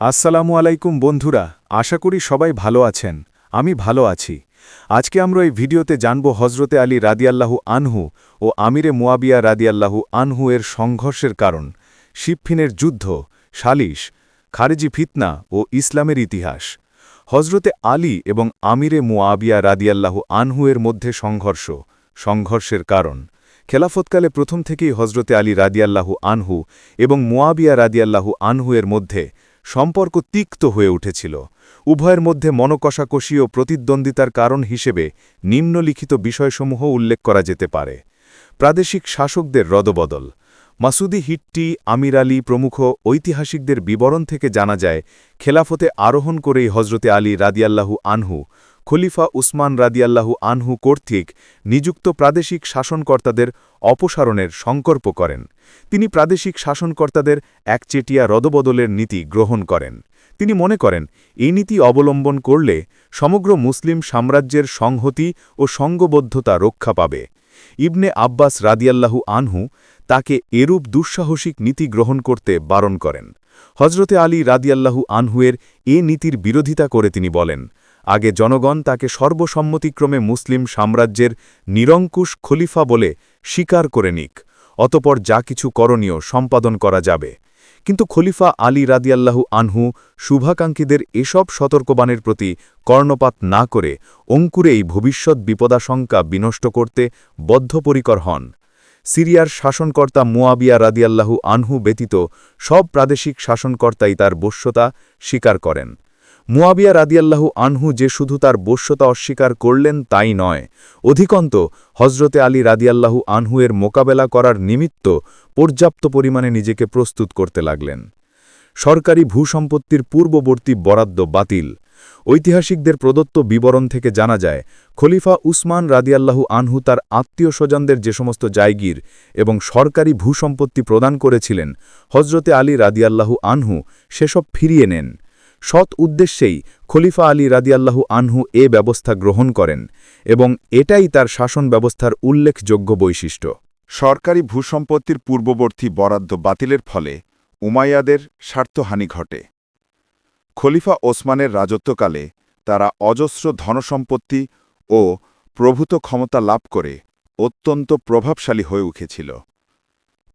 আসসালামু আলাইকুম বন্ধুরা, আশা করি সবাই ভালো আছেন। আমি ভালো আছি। আজকে আমরা এই ভিডিওতে জানব হজরতে আলী রাদিয়াল্লাহু আনহু ও আমিরে মুয়াবিয়া রাদিয়াল্লাহু আনহু এর সংঘর্ষের কারণ, শিবফিনের যুদ্ধ, সালিশ, খারেজি ফিতনা ও ইসলামের ইতিহাস। হজরতে আলী এবং আমিরে মুয়াবিয়া রাদিয়াল্লাহু আনহু এর মধ্যে সংঘর্ষ, সংঘর্ষের কারণ। খেলাফতকালে প্রথম থেকেই হজরতে আলী রাদিয়াল্লাহু আনহু এবং মুয়াবিয়া রাদিয়াল্লাহু আনহু এর মধ্যে সম্পর্ক তিক্ত হয়ে উঠেছিল। উভয়ের মধ্যে মনকষাকষি ও প্রতিদ্বন্দ্বিতার কারণ হিসেবে নিম্নলিখিত বিষয়সমূহ উল্লেখ করা যেতে পারে। প্রাদেশিক শাসকদের রদবদল। মাসুদি হিট্টি আমির আলী প্রমুখ ঐতিহাসিকদের বিবরণ থেকে জানা যায়, খেলাফতে আরোহণ করেই হজরতে আলী রাদিয়াল্লাহু আনহু খলিফা উসমান রাদিয়াল্লাহু আনহু কর্তৃক নিযুক্ত প্রাদেশিক শাসনকর্তাদের অপসারণের সংকল্প করেন। তিনি প্রাদেশিক শাসনকর্তাদের একচেটিয়া রদবদলের নীতি গ্রহণ করেন। তিনি মনে করেন, এই নীতি অবলম্বন করলে সমগ্র মুসলিম সাম্রাজ্যের সংহতি ও সঙ্গবদ্ধতা রক্ষা পাবে। ইবনে আব্বাস রাদিয়াল্লাহু আনহু তাকে এরূপ দুঃসাহসিক নীতি গ্রহণ করতে বারণ করেন। হজরতে আলী রাদিয়াল্লাহু আনহুয়ের এ নীতির বিরোধিতা করে তিনি বলেন আগে জনগণ তাকে সর্বসম্মতিক্রমে মুসলিম সাম্রাজ্যের নিরঙ্কুশ খলিফা বলে স্বীকার করে নিক, অতপর যা কিছু করণীয় সম্পাদন করা যাবে। কিন্তু খলিফা আলী রাদিয়াল্লাহু আনহু শুভাকাঙ্ক্ষীদের এসব সতর্কবাণের প্রতি কর্ণপাত না করে অঙ্কুরেই ভবিষ্যৎ বিপদাশঙ্কা বিনষ্ট করতে বদ্ধপরিকর হন। সিরিয়ার শাসনকর্তা মুয়াবিয়া রাদিয়াল্লাহু আনহু ব্যতীত সব প্রাদেশিক শাসনকর্তাই তার বশ্যতা স্বীকার করেন। মুয়াবিয়া রাদিয়াল্লাহু আনহু যে শুধু তার বশ্যতা অস্বীকার করলেন তাই নয়। অধিকন্ত হজরতে আলী রাদিয়াল্লাহু আনহু এর মোকাবেলা করার নিমিত্ত পর্যাপ্ত পরিমাণে নিজেকে প্রস্তুত করতে লাগলেন। সরকারি ভূসম্পত্তির পূর্ববর্তী বরাদ্দ বাতিল। ঐতিহাসিকদের প্রদত্ত বিবরণ থেকে জানা যায়, খলিফা উসমান রাদিয়াল্লাহু আনহু তার আত্মীয় স্বজনদের যে সমস্ত জায়গির এবং সরকারি ভূসম্পত্তি প্রদান করেছিলেন হজরতে আলী রাদিয়াল্লাহু আনহু সেসব ফিরিয়ে নেন। সৎ উদ্দেশ্যেই খলিফা আলী রাদিয়াল্লাহু আনহু এ ব্যবস্থা গ্রহণ করেন এবং এটাই তার শাসন ব্যবস্থার উল্লেখযোগ্য বৈশিষ্ট্য। সরকারি ভূসম্পত্তির পূর্ববর্তী বরাদ্দ বাতিলের ফলে উমাইয়াদের স্বার্থহানি ঘটে। খলিফা ওসমানের রাজত্বকালে তারা অজস্র ধনসম্পত্তি ও প্রভূত ক্ষমতা লাভ করে অত্যন্ত প্রভাবশালী হয়ে উঠেছিল।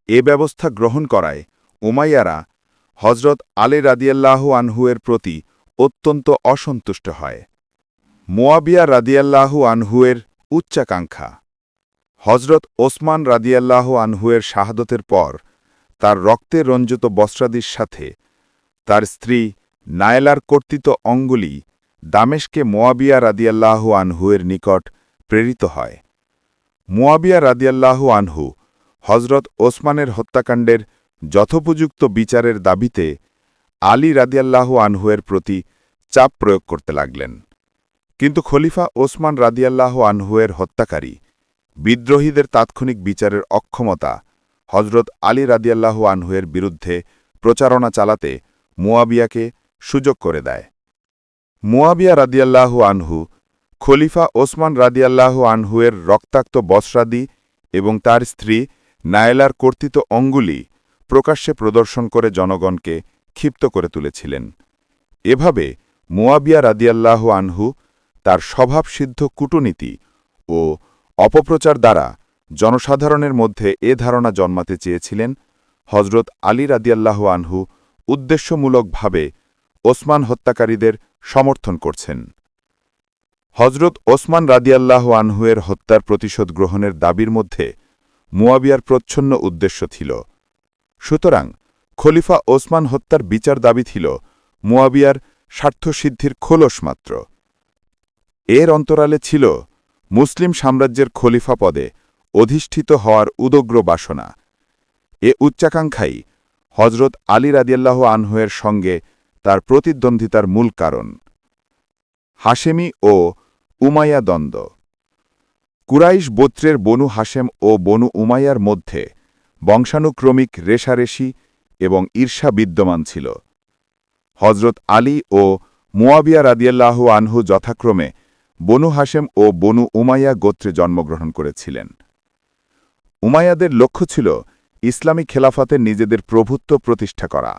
এ ব্যবস্থা গ্রহণ করায় উমাইয়ারা হজরত আলে রাদিয়াল্লাহু আনহুয়ের প্রতি অত্যন্ত অসন্তুষ্ট হয়। মোয়াবিয়া রাদিয়াল্লাহু আনহুয়ের উচ্চাকাঙ্ক্ষা। হজরত ওসমান রাদিয়াল্লাহু আনহুয়ের শাহাদতের পর তার রক্তে রঞ্জিত বস্ত্রাদির সাথে তার স্ত্রী নায়লার কর্তৃত অঙ্গুলি দামেশকে মোয়াবিয়া রাদিয়াল্লাহু আনহুয়ের নিকট প্রেরিত হয়। মোয়াবিয়া রাদিয়াল্লাহু আনহু হজরত ওসমানের হত্যাকাণ্ডের যথোপযুক্ত বিচারের দাবিতে আলী রাদিয়াল্লাহু আনহুয়ের প্রতি চাপ প্রয়োগ করতে লাগলেন। কিন্তু খলিফা ওসমান রাদিয়াল্লাহু আনহুয়ের হত্যাকারী, বিদ্রোহীদের তাৎক্ষণিক বিচারের অক্ষমতা হজরত আলী রাদিয়াল্লাহু আনহুয়ের বিরুদ্ধে প্রচারণা চালাতে মুয়াবিয়াকে সুযোগ করে দেয়। মুয়াবিয়া রাদিয়াল্লাহু আনহু খলিফা ওসমান রাদিয়াল্লাহু আনহুয়ের রক্তাক্ত বসরাদি এবং তার স্ত্রী নায়লার কর্তৃত অঙ্গুলি প্রকাশ্যে প্রদর্শন করে জনগণকে ক্ষিপ্ত করে তুলেছিলেন। এভাবে মুয়াবিয়া রাদিয়াল্লাহু আনহু, তার স্বভাবসিদ্ধ কূটনীতি ও অপপ্রচার দ্বারা জনসাধারণের মধ্যে এ ধারণা জন্মাতে চেয়েছিলেন হজরত আলী রাদিয়াল্লাহু আনহু উদ্দেশ্যমূলকভাবে ওসমান হত্যাকারীদের সমর্থন করছেন। হজরত ওসমান রাদিয়াল্লাহ আনহুয়ের হত্যার প্রতিশোধ গ্রহণের দাবির মধ্যে মুয়াবিয়ার প্রচ্ছন্ন উদ্দেশ্য ছিল সুতরাং খলিফা ওসমান হত্যার বিচার দাবি ছিল মুয়াবিয়ার স্বার্থসিদ্ধির খোলস মাত্র। এর অন্তরালে ছিল মুসলিম সাম্রাজ্যের খলিফা পদে অধিষ্ঠিত হওয়ার উদগ্র বাসনা। এ উচ্চাকাঙ্ক্ষাই হজরত আলী রাদিয়াল্লাহ আনহুয়ের সঙ্গে তার প্রতিদ্বন্দ্বিতার মূল কারণ। হাশেমি ও উমাইয়া দ্বন্দ্ব। কুরাইশ বোত্রের বনু হাশেম ও বনু উমাইয়ার মধ্যে বংশানুক্রমিক রেশারেশি এবং ঈর্ষা বিদ্যমান ছিল। হজরত আলী ও মুয়াবিয়া রাদিয়াল্লাহ আনহু যথাক্রমে বনু হাশেম ও বনু উমাইয়া গোত্রে জন্মগ্রহণ করেছিলেন। উমাইয়াদের লক্ষ্য ছিল ইসলামী খেলাফতের নিজেদের প্রভুত্ব প্রতিষ্ঠা করা।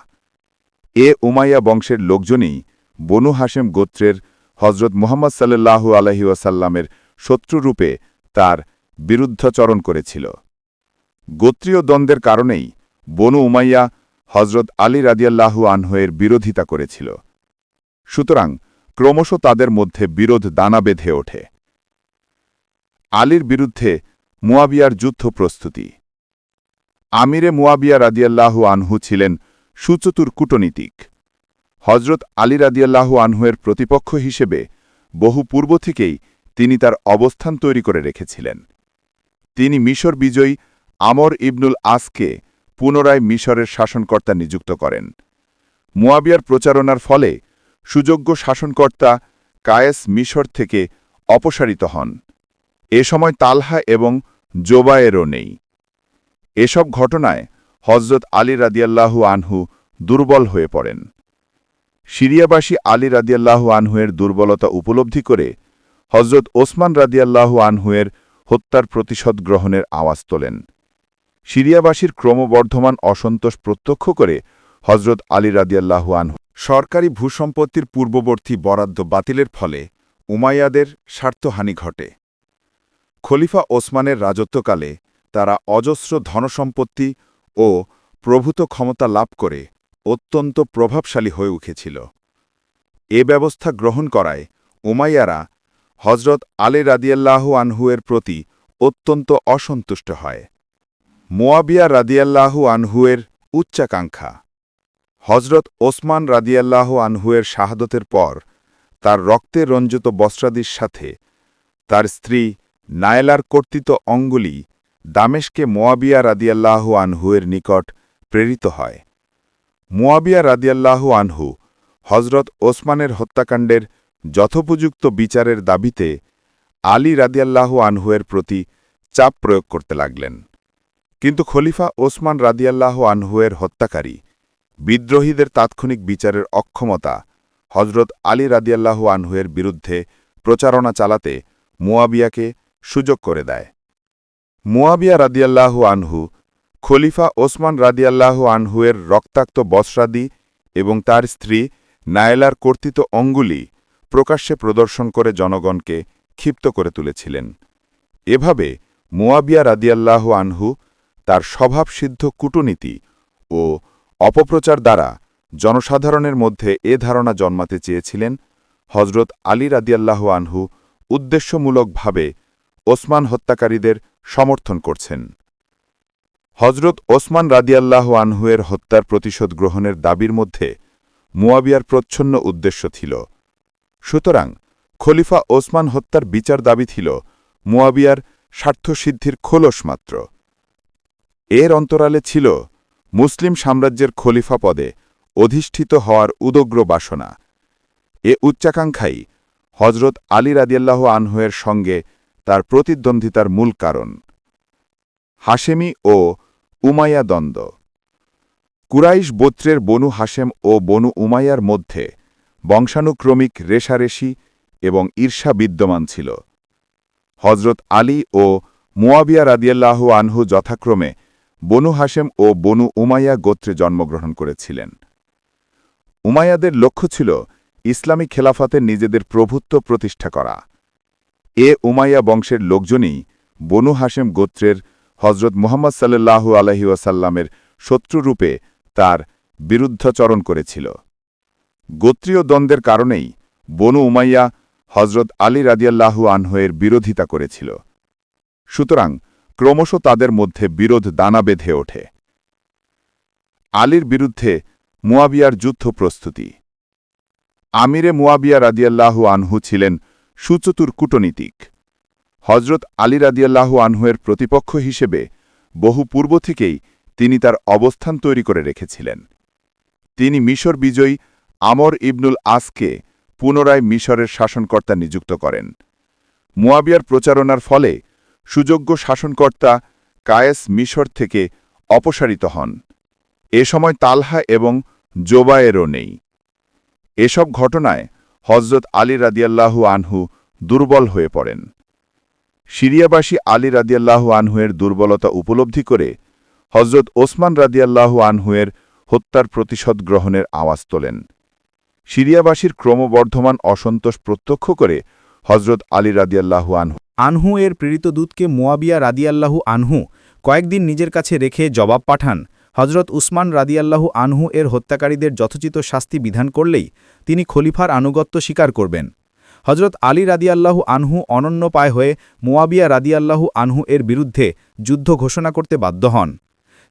এ উমাইয়া বংশের লোকজনই বনু হাশেম গোত্রের হজরত মুহাম্মদ সাল্লাল্লাহু আলহি ওয়াসাল্লামের শত্রুরূপে তার বিরুদ্ধাচরণ করেছিল। গোত্রীয় দ্বন্দ্বের কারণেই বনু উমাইয়া হজরত আলী রাদিয়াল্লাহু আনহয়ের বিরোধিতা করেছিল। সুতরাং ক্রমশ তাদের মধ্যে বিরোধ দানা বেঁধে ওঠে। আলীর বিরুদ্ধে মুয়াবিয়ার যুদ্ধ প্রস্তুতি। আমিরে মুয়াবিয়া রাদিয়াল্লাহু আনহু ছিলেন সুচতুর কূটনীতিক। হজরত আলী রাদিয়াল্লাহু আনহুয়ের প্রতিপক্ষ হিসেবে বহু পূর্ব থেকেই তিনি তার অবস্থান তৈরি করে রেখেছিলেন। তিনি মিশর বিজয়ী আমর ইবনুল আসকে পুনরায় মিশরের শাসনকর্তা নিযুক্ত করেন। মুয়াবিয়ার প্রচারণার ফলে সুযোগ্য শাসনকর্তা কায়েস মিশর থেকে অপসারিত হন। এ সময় তালহা এবং জোবায়েরও নেই। এসব ঘটনায় হজরত আলী রাদিয়াল্লাহু আনহু দুর্বল হয়ে পড়েন। সিরিয়াবাসী আলী রাদিয়াল্লাহু আনহুয়ের দুর্বলতা উপলব্ধি করে হজরত ওসমান রাদিয়াল্লাহু আনহুয়ের হত্যার প্রতিশোধ গ্রহণের আওয়াজ তোলেন। সিরিয়াবাসীর ক্রমবর্ধমান অসন্তোষ প্রত্যক্ষ করে হজরত আলী রাদিয়াল্লাহু আনহু। সরকারি ভূসম্পত্তির পূর্ববর্তী বরাদ্দ বাতিলের ফলে উমাইয়াদের স্বার্থহানি ঘটে। খলিফা ওসমানের রাজত্বকালে তারা অজস্র ধনসম্পত্তি ও প্রভূত ক্ষমতা লাভ করে অত্যন্ত প্রভাবশালী হয়ে উঠেছিল। এ ব্যবস্থা গ্রহণ করায় উমাইয়ারা হজরত আলী রাদিয়াল্লাহু আনহুয়ের প্রতি অত্যন্ত অসন্তুষ্ট হয়। মোয়াবিয়া রাদিয়াল্লাহু আনহুয়ের উচ্চাকাঙ্ক্ষা। হজরত ওসমান রাদিয়াল্লাহু আনহুয়ের শাহাদতের পর তার রক্তে রঞ্জিত বস্ত্রাদির সাথে তার স্ত্রী নায়লার কর্তৃত অঙ্গুলি দামেশকে মোয়াবিয়া রাদিয়াল্লাহু আনহুয়ের নিকট প্রেরিত হয়। মোয়াবিয়া রাদিয়াল্লাহু আনহু হজরত ওসমানের হত্যাকাণ্ডের যথোপযুক্ত বিচারের দাবিতে আলী রাদিয়াল্লাহু আনহুয়ের প্রতি চাপ প্রয়োগ করতে লাগলেন। কিন্তু খলিফা ওসমান রাদিয়াল্লাহু আনহুয়ের হত্যাকারী, বিদ্রোহীদের তাৎক্ষণিক বিচারের অক্ষমতা হজরত আলী রাদিয়াল্লাহু আনহুয়ের বিরুদ্ধে প্রচারণা চালাতে মুয়াবিয়াকে সুযোগ করে দেয়। মুয়াবিয়া রাদিয়াল্লাহু আনহু খলিফা ওসমান রাদিয়াল্লাহু আনহুয়ের রক্তাক্ত বসরাদি এবং তার স্ত্রী নায়েলার কর্তৃত অঙ্গুলি প্রকাশ্যে প্রদর্শন করে জনগণকে ক্ষিপ্ত করে তুলেছিলেন। এভাবে মুয়াবিয়া রাদিয়াল্লাহু আনহু তার স্বভাবসিদ্ধ কূটনীতি ও অপপ্রচার দ্বারা জনসাধারণের মধ্যে এ ধারণা জন্মাতে চেয়েছিলেন হজরত আলী রাদিয়াল্লাহু আনহু উদ্দেশ্যমূলকভাবে ওসমান হত্যাকারীদের সমর্থন করছেন। হজরত ওসমান রাদিয়াল্লাহু আনহুয়ের হত্যার প্রতিশোধ গ্রহণের দাবির মধ্যে মুয়াবিয়ার প্রচ্ছন্ন উদ্দেশ্য ছিল। সুতরাং খলিফা ওসমান হত্যার বিচার দাবি ছিল মুয়াবিয়ার স্বার্থসিদ্ধির খোলস মাত্র। এর অন্তরালে ছিল মুসলিম সাম্রাজ্যের খলিফা পদে অধিষ্ঠিত হওয়ার উদগ্র বাসনা। এ উচ্চাকাঙ্ক্ষাই হজরত আলী রাদিয়াল্লাহ আনহুয়ের সঙ্গে তার প্রতিদ্বন্দ্বিতার মূল কারণ। হাশেমি ও উমাইয়া দ্বন্দ্ব। কুরাইশ গোত্রের বনু হাশেম ও বনু উমাইয়ার মধ্যে বংশানুক্রমিক রেশারেশি এবং ঈর্ষা বিদ্যমান ছিল। হজরত আলী ও মুয়াবিয়া রাদিয়াল্লাহ আনহু যথাক্রমে বনু হাশেম ও বনু উমাইয়া গোত্রে জন্মগ্রহণ করেছিলেন। উমাইয়াদের লক্ষ্য ছিল ইসলামী খেলাফতের নিজেদের প্রভুত্ব প্রতিষ্ঠা করা। এ উমাইয়া বংশের লোকজনই বনু হাশেম গোত্রের হজরত মুহাম্মদ সাল্লাল্লাহু আলহি ওয়াসাল্লামের শত্রুরূপে তার বিরুদ্ধাচরণ করেছিল। গোত্রীয় দ্বন্দ্বের কারণেই বনু উমাইয়া হজরত আলী রাদিয়াল্লাহু আনহয়ের বিরোধিতা করেছিল। সুতরাং ক্রমশ তাদের মধ্যে বিরোধ দানা বেঁধে ওঠে। আলীর বিরুদ্ধে মুয়াবিয়ার যুদ্ধ প্রস্তুতি। আমিরে মুয়াবিয়া রাদিয়াল্লাহু আনহু ছিলেন সুচতুর কূটনীতিক। হজরত আলী রাদিয়াল্লাহু আনহুয়ের প্রতিপক্ষ হিসেবে বহু পূর্ব থেকেই তিনি তার অবস্থান তৈরি করে রেখেছিলেন। তিনি মিশর বিজয়ী আমর ইবনুল আসকে পুনরায় মিশরের শাসনকর্তা নিযুক্ত করেন। মুয়াবিয়ার প্রচারণার ফলে সুযোগ্য শাসনকর্তা কায়েস মিশর থেকে অপসারিত হন। এ সময় তালহা এবং জোবায়েরও নেই। এসব ঘটনায় হজরত আলী রাদিয়াল্লাহু আনহু দুর্বল হয়ে পড়েন। সিরিয়াবাসী আলী রাদিয়াল্লাহু আনহুয়ের দুর্বলতা উপলব্ধি করে হজরত ওসমান রাদিয়াল্লাহু আনহুয়ের হত্যার প্রতিশোধ গ্রহণের আওয়াজ তোলেন। সিরিয়াবাসীর ক্রমবর্ধমান অসন্তোষ প্রত্যক্ষ করে হজরত আলী রাদিয়াল্লাহু আনহু আনহু এর প্রেরিত দূতকে মোয়াবিয়া রাদিয়াল্লাহু আনহু কয়েকদিন নিজের কাছে রেখে জবাব পাঠান। হজরত উসমান রাদিয়াল্লাহু আনহু এর হত্যাকারীদের যথোচিত শাস্তি বিধান করলেই তিনি খলিফার আনুগত্য স্বীকার করবেন। হজরত আলী রাদিয়াল্লাহু আনহু অনন্য পায় হয়ে মোয়াবিয়া রাদিয়াল্লাহু আনহু এর বিরুদ্ধে যুদ্ধ ঘোষণা করতে বাধ্য হন।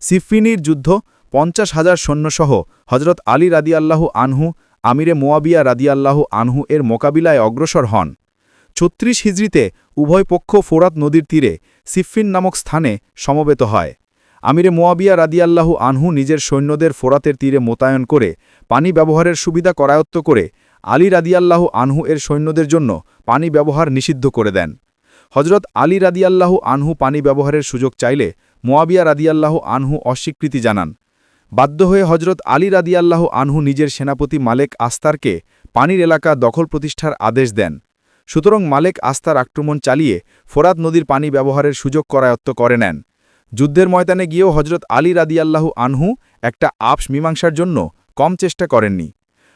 সিফিনির যুদ্ধ পঞ্চাশ হাজার সৈন্যসহ হজরত আলী রাদিয়াল্লাহু আনহু আমিরে মোয়াবিয়া রাদিয়াল্লাহু আনহু এর মোকাবিলায় অগ্রসর হন। ছত্রিশ হিজড়িতে উভয় পক্ষ ফোরাত নদীর তীরে সিফিন নামক স্থানে সমবেত হয়। আমিরে মোয়াবিয়া রাদিয়াল্লাহু আনহু নিজের সৈন্যদের ফোরাতের তীরে মোতায়েন করে পানি ব্যবহারের সুবিধা করায়ত্ত করে আলী রাদিয়াল্লাহু আনহু এর সৈন্যদের জন্য পানি ব্যবহার নিষিদ্ধ করে দেন। হজরত আলী রাদিয়াল্লাহু আনহু পানি ব্যবহারের সুযোগ চাইলে মোয়াবিয়া রাদিয়াল্লাহু আনহু অস্বীকৃতি জানান। বাধ্য হয়ে হজরত আলী রাদিয়াল্লাহু আনহু নিজের সেনাপতি মালেক আস্তারকে পানির এলাকা দখল প্রতিষ্ঠার আদেশ দেন। সুতরাং মালেক আস্তার আক্রমণ চালিয়ে ফোরাত নদীর পানি ব্যবহারের সুযোগ করায়ত্ত করে নেন। যুদ্ধের ময়দানে গিয়েও হজরত আলী রাদিয়াল্লাহু আনহু একটা আপস মীমাংসার জন্য কম চেষ্টা করেননি।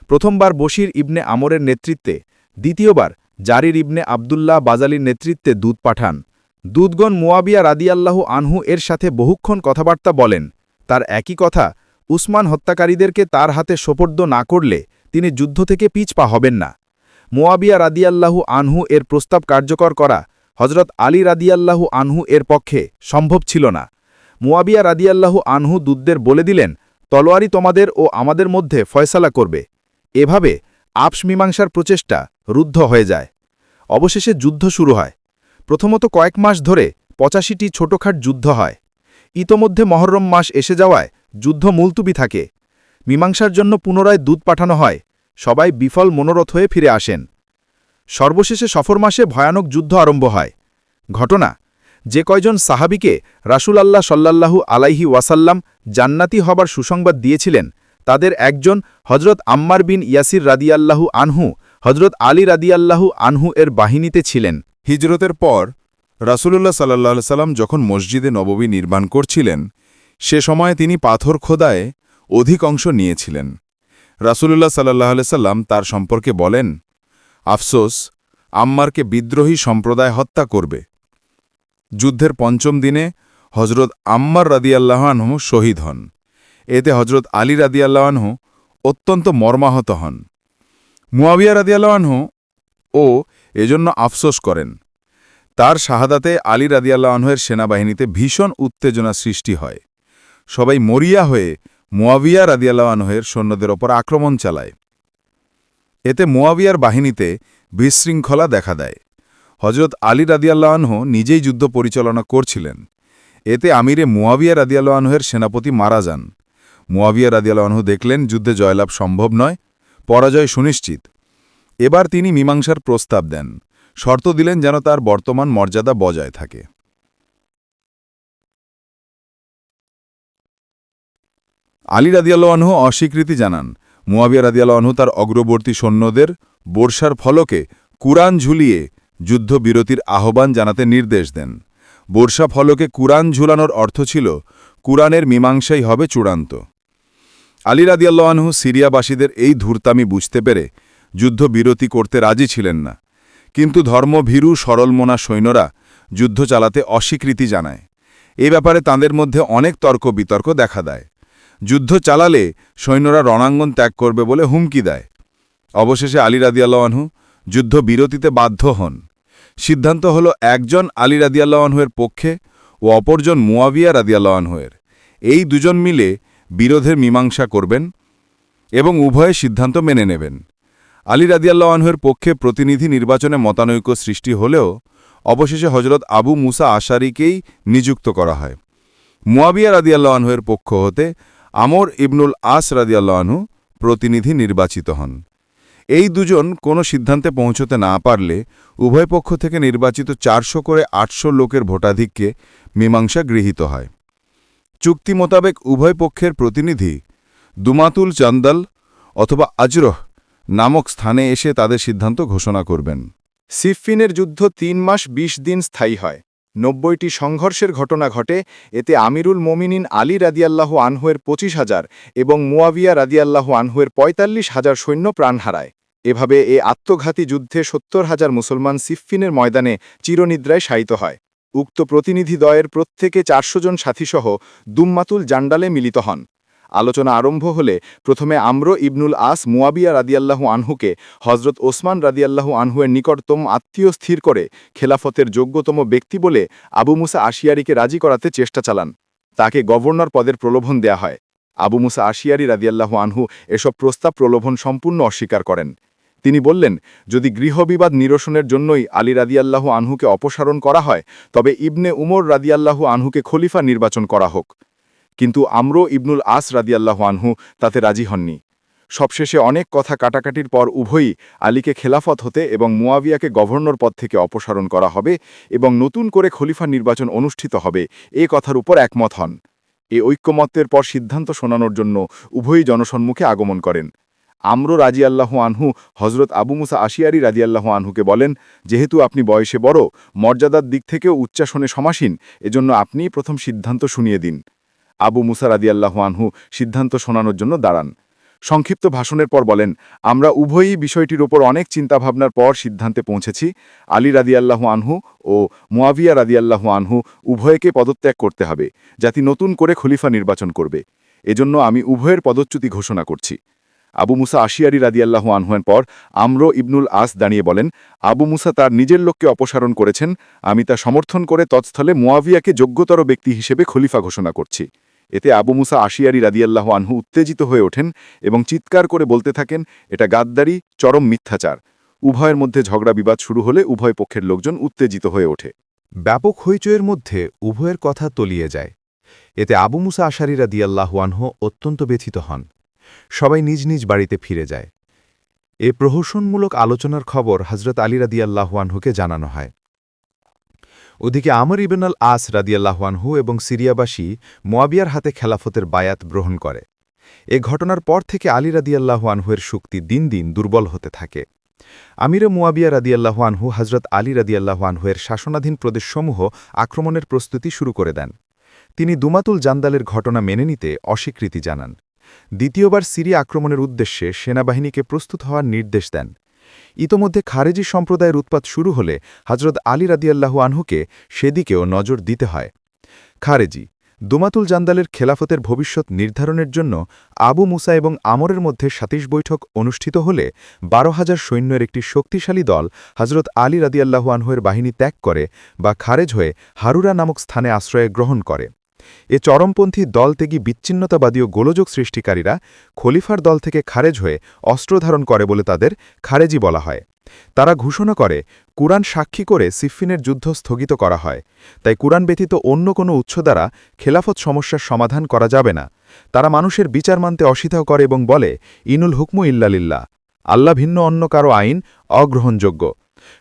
প্রথমবার বশির ইবনে আমরের নেতৃত্বে, দ্বিতীয়বার জারির ইবনে আবদুল্লাহ বাজালির নেতৃত্বে দুধ পাঠান। দুধগণ মুয়াবিয়া রাদিয়াল্লাহু আনহু এর সাথে বহুক্ষণ কথাবার্তা বলেন। তার একই কথা, উসমান হত্যাকারীদেরকে তার হাতে সোপর্দ না করলে তিনি যুদ্ধ থেকে পিছ পা হবেন না। মোয়াবিয়া রাদিয়াল্লাহু আনহু এর প্রস্তাব কার্যকর করা হজরত আলী রাদিয়াল্লাহু আনহু এর পক্ষে সম্ভব ছিল না। মুয়াবিয়া রাদিয়াল্লাহু আনহু দুধদের বলে দিলেন, তলোয়ারি তোমাদের ও আমাদের মধ্যে ফয়সালা করবে। এভাবে আপস মীমাংসার প্রচেষ্টা রুদ্ধ হয়ে যায়। অবশেষে যুদ্ধ শুরু হয়। প্রথমত কয়েক মাস ধরে পঁচাশিটি ছোটখাট যুদ্ধ হয়। ইতোমধ্যে মহরম মাস এসে যাওয়ায় যুদ্ধ মুলতুবি থাকে। মীমাংসার জন্য পুনরায় দুধ পাঠানো হয়। সবাই বিফল মনোরথ হয়ে ফিরে আসেন। সর্বশেষে সফর মাসে ভয়ানক যুদ্ধ আরম্ভ হয়। ঘটনা, যে কয়জন সাহাবিকে রাসুল আল্লাহ সাল্লাল্লাহু আলাইহি ওয়াসাল্লাম জান্নাতি হবার সুসংবাদ দিয়েছিলেন, তাদের একজন হজরত আম্মার বিন ইয়াসির রাদিয়াল্লাহু আনহু হজরত আলী রাদিয়াল্লাহু আনহু এর বাহিনীতে ছিলেন। হিজরতের পর, রাসূলুল্লাহ সাল্লাহ সাল্লাম যখন মসজিদে নববী নির্মাণ করছিলেন, সে সময়ে তিনি পাথর খোদায় অধিক অংশ নিয়েছিলেন। রাসূলুল্লাহ সাল্লাহ সাল্লাম তার সম্পর্কে বলেন, আফসোস, আম্মারকে বিদ্রোহী সম্প্রদায় হত্যা করবে। যুদ্ধের পঞ্চম দিনে হজরত আম্মার রাদিয়াল্লাহানহু শহীদ হন। এতে হজরত আলী রাদিয়াল্লাহানহু অত্যন্ত মর্মাহত হন। মুয়াবিয়া রাদিয়াল্লাহানহু ও এজন্য আফসোস করেন। তার শাহাদাতে আলী রাদিয়াল্লাহানহের সেনাবাহিনীতে ভীষণ উত্তেজনা সৃষ্টি হয়। সবাই মরিয়া হয়ে মুয়াবিয়া রাদিয়াল্লাহানহের সৈন্যদের ওপর আক্রমণ চালায়। এতে মুয়াবিয়ার বাহিনীতে বিশৃঙ্খলা দেখা দেয়। হজরত আলী রাদিয়াল্লাহনহ নিজেই যুদ্ধ পরিচালনা করছিলেন। এতে আমিরে মুয়াবিয়া রাদিয়াল্লাহনহের সেনাপতি মারা যান। মুয়াবিয়া রাদিয়াল্লাহনহ দেখলেন যুদ্ধে জয়লাভ সম্ভব নয়, পরাজয় সুনিশ্চিত। এবার তিনি মীমাংসার প্রস্তাব দেন। শর্ত দিলেন যেন তার বর্তমান মর্যাদা বজায় থাকে। আলী রাদিয়াল্লাহনহ অস্বীকৃতি জানান, মুয়াবিয়া রাদিয়াল্লাহনহু তার অগ্রবর্তী সৈন্যদের বর্ষার ফলকে কুরআন ঝুলিয়ে যুদ্ধবিরতির আহ্বান জানাতে নির্দেশ দেন। বর্ষা ফলকে কুরআন ঝুলানোর অর্থ ছিল, কুরআনের মীমাংসাই হবে চূড়ান্ত। আলী রাদিয়াল্লাহনহু সিরিয়াবাসীদের এই ধূর্তামি বুঝতে পেরে যুদ্ধবিরতি করতে রাজি ছিলেন না। কিন্তু ধর্মভীরু সরলমোনা সৈন্যরা যুদ্ধ চালাতে অস্বীকৃতি জানায়। এ ব্যাপারে তাঁদের মধ্যে অনেক তর্ক বিতর্ক দেখা দেয়। যুদ্ধ চালালে সৈন্যরা রণাঙ্গন ত্যাগ করবে বলে হুমকি দেয়। অবশেষে আলী রাদিয়াল্লাহনহু যুদ্ধ বিরতিতে বাধ্য হন। সিদ্ধান্ত হল একজন আলী রাদিয়াল্লাহনহুয়ের পক্ষে ও অপরজন মুয়াবিয়া রাদিয়াল্লাহনহুয়ের এই দুজন মিলে বিরোধের মীমাংসা করবেন এবং উভয়ে সিদ্ধান্ত মেনে নেবেন। আলী রাদিয়াল্লাহনহুয়ের পক্ষে প্রতিনিধি নির্বাচনে মতানৈক্য সৃষ্টি হলেও অবশেষে হজরত আবু মুসা আশারিকেই নিযুক্ত করা হয়। মুয়াবিয়া রাদিয়াল্লাহনহুয়ের পক্ষ হতে আমর ইবনুল আস রাদিয়াল্লাহনহু প্রতিনিধি নির্বাচিত হন। এই দুজন কোনো সিদ্ধান্তে পৌঁছতে না পারলে উভয় পক্ষ থেকে নির্বাচিত চারশো করে আটশো লোকের ভোটাধিক্যে মীমাংসা গৃহীত হয়। চুক্তি মোতাবেক উভয় পক্ষের প্রতিনিধি দুমাতুল চান্দাল অথবা আজরহ নামক স্থানে এসে তাদের সিদ্ধান্ত ঘোষণা করবেন। সিফিনের যুদ্ধ তিন মাস ২০ দিন স্থায়ী হয়। নব্বইটি সংঘর্ষের ঘটনা ঘটে, এতে আমিরুল মোমিনিন আলী রাদিয়াল্লাহু আনহুয়ের পঁচিশ হাজার এবং মুয়াবিয়া রাদিয়াল্লাহু আনহুয়ের পঁয়তাল্লিশ হাজার সৈন্য প্রাণ হারায়। এভাবে এ আত্মঘাতী যুদ্ধে সত্তর হাজার মুসলমান সিফফিনের ময়দানে চিরনিদ্রায় শায়িত হয়। উক্ত প্রতিনিধি দয়ের প্রত্যেকে চারশো জন সাথীসহ দুম্মাতুল জান্ডালে মিলিত হন। আলোচনা আরম্ভ হলে প্রথমে আম্র ইবনুল আস মুয়াবিয়া রাদিয়াল্লাহু আনহুকে হজরত ওসমান রাদিয়াল্লাহু আনহুয়ের নিকটতম আত্মীয় স্থির করে খেলাফতের যোগ্যতম ব্যক্তি বলে আবু মুসা আশিয়ারিকে রাজি করাতে চেষ্টা চালান। তাকে গভর্নর পদের প্রলোভন দেয়া হয়। আবু মুসা আশিয়ারি রাদিয়াল্লাহু আনহু এসব প্রস্তাব প্রলোভন সম্পূর্ণ অস্বীকার করেন। তিনি বললেন, যদি গৃহবিবাদ নিরসনের জন্যই আলী রাদিয়াল্লাহু আনহুকে অপসারণ করা হয়, তবে ইবনে উমর রাদিয়াল্লাহু আনহুকে খলিফা নির্বাচন করা হোক। কিন্তু আমরো ইবনুল আস রাদিয়াল্লাহু আনহু তাতে রাজি হননি। সবশেষে অনেক কথা কাটাকাটির পর উভয়ই আলীকে খেলাফত হতে এবং মুয়াবিয়াকে গভর্নর পদ থেকে অপসারণ করা হবে এবং নতুন করে খলিফা নির্বাচন অনুষ্ঠিত হবে, এ কথার উপর একমত হন। এ ঐক্যমত্যের পর সিদ্ধান্ত শোনানোর জন্য উভয়ই জনসম্মুখে আগমন করেন। আমরো রাজিয়াল্লাহু আনহু হজরত আবু মুসা আশিয়ারি রাজিয়াল্লাহু আনহুকে বলেন, যেহেতু আপনি বয়সে বড়, মর্যাদার দিক থেকেও উচ্চাসনে সমাসীন, এজন্য আপনিই প্রথম সিদ্ধান্ত শুনিয়ে দিন। আবু মুসা রাদিয়াল্লাহু আনহু সিদ্ধান্ত শোনানোর জন্য দাঁড়ান। সংক্ষিপ্ত ভাষণের পর বলেন, আমরা উভয়ই বিষয়টির ওপর অনেক চিন্তাভাবনার পর সিদ্ধান্তে পৌঁছেছি। আলী রাদিয়াল্লাহু আনহু ও মুয়াবিয়া রাদিয়াল্লাহু আনহু উভয়কে পদত্যাগ করতে হবে, যাতে নতুন করে খলিফা নির্বাচন করবে। এজন্য আমি উভয়ের পদচ্যুতি ঘোষণা করছি। আবু মুসা আশিয়ারি রাদিয়াল্লাহু আনহুয়ের পর আমরো ইবনুল আস দাঁড়িয়ে বলেন, আবু মুসা তার নিজের লোককে অপসারণ করেছেন। আমি তা সমর্থন করে তৎস্থলে মুয়াবিয়াকে যোগ্যতর ব্যক্তি হিসেবে খলিফা ঘোষণা করছি। এতে আবু মুসা আশিয়ারি রাদিয়াল্লাহ আনহু উত্তেজিত হয়ে ওঠেন এবং চিৎকার করে বলতে থাকেন, এটা গাদ্দারি, চরম মিথ্যাচার। উভয়ের মধ্যে ঝগড়া বিবাদ শুরু হলে উভয় পক্ষের লোকজন উত্তেজিত হয়ে ওঠে। ব্যাপক হইচয়ের মধ্যে উভয়ের কথা তলিয়ে যায়। এতে আবু মুসা আশারিরা দিয়াল্লাহুয়ানহ অত্যন্ত ব্যথিত হন। সবাই নিজ নিজ বাড়িতে ফিরে যায়। এ প্রহসনমূলক আলোচনার খবর হজরত আলী রাদিয়াল্লাহুয়ানহুকে জানানো হয়। ওদিকে আমর ইবেন আল আস রাদিয়াল্লাহুয়ানহু এবং সিরিয়াবাসী মোয়াবিয়ার হাতে খেলাফতের বায়াত গ্রহণ করে। এ ঘটনার পর থেকে আলী রাদিয়াল্লাহুয়ানহুয়ের শক্তি দিন দিন দুর্বল হতে থাকে। আমিরে মুয়াবিয়া রাদিয়াল্লাহুয়ানহু হজরত আলী রাদিয়াল্লাহুয়ানহুয়ের শাসনাধীন প্রদেশসমূহ আক্রমণের প্রস্তুতি শুরু করে দেন। তিনি দুমাতুল জান্দালের ঘটনা মেনে নিতে অস্বীকৃতি জানান। দ্বিতীয়বার সিরিয়া আক্রমণের উদ্দেশ্যে সেনাবাহিনীকে প্রস্তুত হওয়ার নির্দেশ দেন। ইতোমধ্যে খারেজি সম্প্রদায়ের উৎপাত শুরু হলে হজরত আলী রাদিয়াল্লাহু আনহুকে সেদিকেও নজর দিতে হয়। খারেজি, দুমাতুল জান্দালের খেলাফতের ভবিষ্যৎ নির্ধারণের জন্য আবু মুসা এবং আমরের মধ্যে সাতিশ বৈঠক অনুষ্ঠিত হলে বারো হাজার সৈন্যের একটি শক্তিশালী দল হজরত আলী রাদিয়াল্লাহু আনহুয়ের বাহিনী ত্যাগ করে বা খারেজ হয়ে হারুরা নামক স্থানে আশ্রয় গ্রহণ করে। এ চরমপন্থী দল বিচ্ছিন্নতাবাদী ও গোলযোগ সৃষ্টিকারীরা খলিফার দল থেকে খারেজ হয়ে অস্ত্র ধারণ করে বলে তাদের খারেজি বলা হয়। তারা ঘোষণা করে, কুরআন সাক্ষী করে সিফিনের যুদ্ধ স্থগিত করা হয়। তাই কুরআন ব্যতীত অন্য কোনো উৎস দ্বারা খেলাফত সমস্যার সমাধান করা যাবে না। তারা মানুষের বিচার মানতে অস্বীকার করে এবং বলে, ইনুল হুকমু ইল্লালিল্লা আল্লাহ ভিন্ন অন্য কারও আইন অগ্রহণযোগ্য।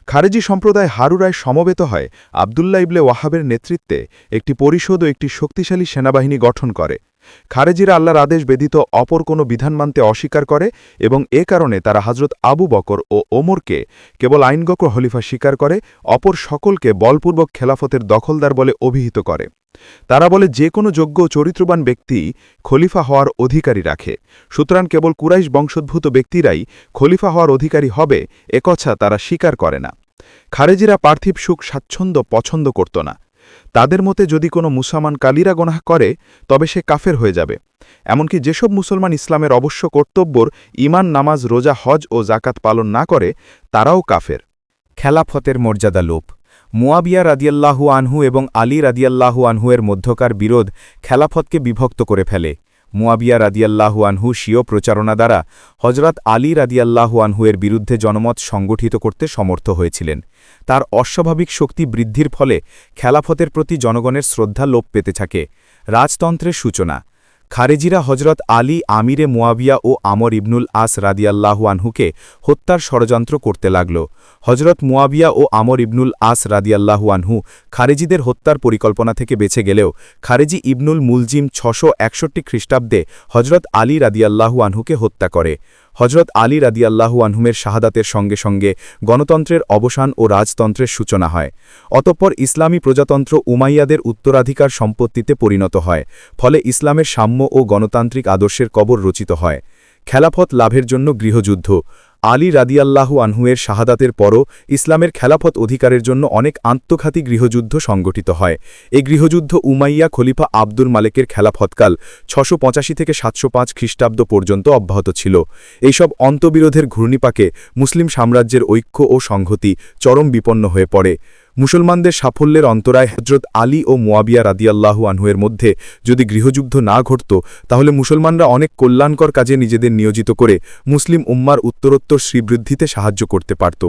খারেজি সম্প্রদায় হারুরায় সমবেত হয় আবদুল্লা ইবলে ওয়াহাবের নেতৃত্বে একটি পরিষদ ও একটি শক্তিশালী সেনাবাহিনী গঠন করে। খারেজিরা আল্লাহর আদেশ ব্যতীত অপর কোনো বিধান মানতে অস্বীকার করে এবং এ কারণে তারা হজরত আবু বকর ও ওমরকে কেবল আইনগক হলিফা স্বীকার করে, অপর সকলকে বলপূর্বক খেলাফতের দখলদার বলে অভিহিত করে। তারা বলে, যে কোনো যোগ্য চরিত্রবান ব্যক্তি খলিফা হওয়ার অধিকারী রাখে। সুতরাং কেবল কুরাইশ বংশোদ্ভূত ব্যক্তিরাই খলিফা হওয়ার অধিকারী হবে, একথা তারা স্বীকার করে না। খারেজিরা পার্থিব সুখ স্বাচ্ছন্দ্য পছন্দ করত না। তাদের মতে যদি কোনো মুসলমান কালিরা গনাহ করে, তবে সে কাফের হয়ে যাবে। এমনকি যেসব মুসলমান ইসলামের অবশ্য কর্তব্যর ইমান নামাজ, রোজা, হজ ও জাকাত পালন না করে, তারাও কাফের। খেলাফতের মর্যাদা লোপ। মুয়াবিয়া রাদিয়াল্লাহু আনহু এবং আলী রাদিয়াল্লাহু আনহুয়ের মধ্যকার বিরোধ খেলাফতকে বিভক্ত করে ফেলে। মুয়াবিয়া রাদিয়াল্লাহু আনহু স্বীয় প্রচারণা দ্বারা হজরত আলী রাদিয়াল্লাহু আনহুয়ের বিরুদ্ধে জনমত সংগঠিত করতে সমর্থ হয়েছিলেন। তার অস্বাভাবিক শক্তি বৃদ্ধির ফলে খেলাফতের প্রতি জনগণের শ্রদ্ধা লোপ পেতে থাকে। রাজতন্ত্রের সূচনা খারেজিরা হজরত আলী, আমিরে মুয়াবিয়া ও আমর ইবনুল আস রাদিয়াল্লাহু আনহুকে হত্যার ষড়যন্ত্র করতে লাগল। হজরত মুয়াবিয়া ও আমর ইবনুল আস রাদিয়াল্লাহু আনহু খারেজিদের হত্যার পরিকল্পনা থেকে বেঁচে গেলেও খারেজি ইবনুল মুলজিম ছশো একষট্টি খ্রিস্টাব্দে হজরত আলী রাদিয়াল্লাহু আনহুকে হত্যা করে। হজরত আলী রাদিয়াল্লাহু আনহুমের শাহাদাতের সঙ্গে সঙ্গে গণতন্ত্রের অবসান ও রাজতন্ত্রের সূচনা হয়। অতঃপর ইসলামী প্রজাতন্ত্র উমাইয়াদের উত্তরাধিকার সম্পত্তিতে পরিণত হয়, ফলে ইসলামের সাম্য ও গণতান্ত্রিক আদর্শের কবর রচিত হয়। খেলাফত লাভের জন্য গৃহযুদ্ধ আলী রাদিয়াল্লাহু আনহুয়ের শাহাদাতের পরও ইসলামের খেলাফত অধিকারের জন্য অনেক আত্মঘাতী গৃহযুদ্ধ সংগঠিত হয়। এই গৃহযুদ্ধ উমাইয়া খলিফা আব্দুল মালেকের খেলাফতকাল ছশো থেকে সাতশো পাঁচ খ্রিস্টাব্দ পর্যন্ত অব্যাহত ছিল। এইসব অন্তবিরোধের ঘূর্ণিপাকে মুসলিম সাম্রাজ্যের ঐক্য ও সংহতি চরম বিপন্ন হয়ে পড়ে। মুসলমানদের সাফল্যের অন্তরায় হজরত আলী ও মোয়াবিয়া রাদিয়াল্লাহু আনহুয়ের মধ্যে যদি গৃহযুদ্ধ না ঘটত, তাহলে মুসলমানরা অনেক কল্যাণকর কাজে নিজেদের নিয়োজিত করে মুসলিম উম্মার উত্তরোত্তর শ্রীবৃদ্ধিতে সাহায্য করতে পারত।